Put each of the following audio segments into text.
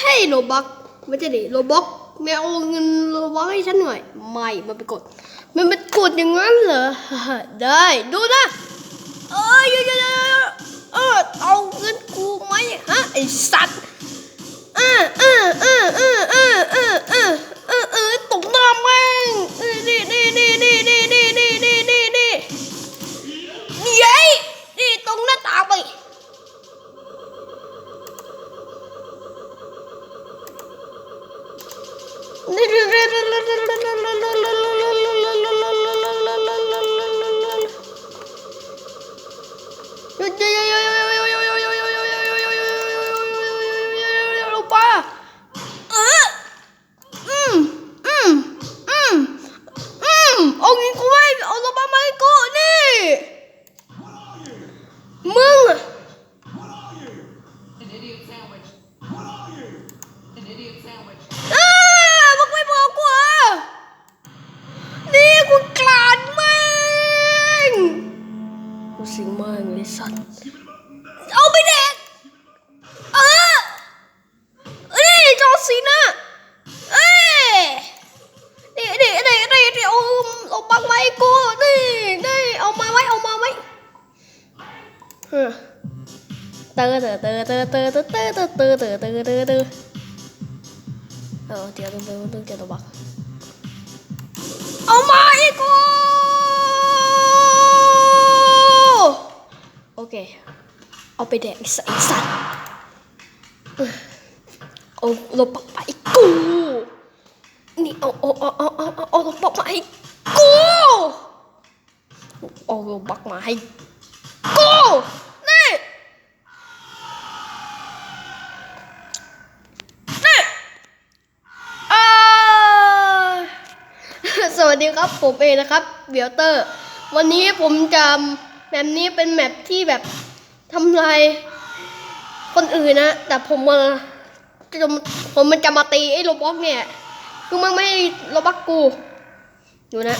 ให้โรบักไม่ใช่ดิโรบักไม่เอาเงินโรบักให้ฉันหน่อย ไม่มันไปกด มันไปกดอย่างนั้นเหรอ ได้ดูนะ เอ้ยเดี๋ยวๆๆเออเอาเงินกูไหมฮะไอสัตว์ An idiot sandwich. เลยสัตว์เอาไปเด็กเออเอ้ยจอสีนะเอ้ยนี่นี่นี่นี่นี่เอาเอาปักไว้กูนี่นี่เอามาไว้เอามาไว้เออเตอเตอเตอเตอเตอเตอเตอเตอเตอเตอเตอเตอเตอ เออเดี๋ยวต้องต้องต้องเจอตัวบัก เค เอาไปแดกไอ้สัตว์ไอ้สัตว์เอาลบปักไปอีกกูนี่เอาเอาเอาเอาเอาเอาเอาลบปักมาให้กูเอาลบปักมาให้กูนี่นี่เอ่าสวัสดีครับผมเองนะครับเบียเตอร์ วันนี้ผมจะ แบบนี้เป็นแมปที่แบบทำลายคนอื่นนะ แต่ผมมาจะผมมันจะมาตีไอ้โรบ็อกเนี่ยคือมันไม่โรบ็อกกูอยู่นะ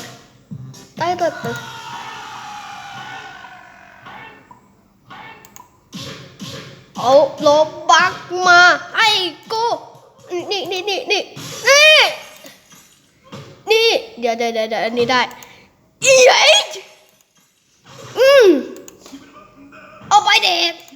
ใต้ตึกตึกเอาโรบ็อกมาให้กูนี่นี่นี่นี่นี่นี่เดี๋ยวเดี๋ยวเดี๋ยวเดี๋ยวอันนี้ได้อีเอ้ Friday.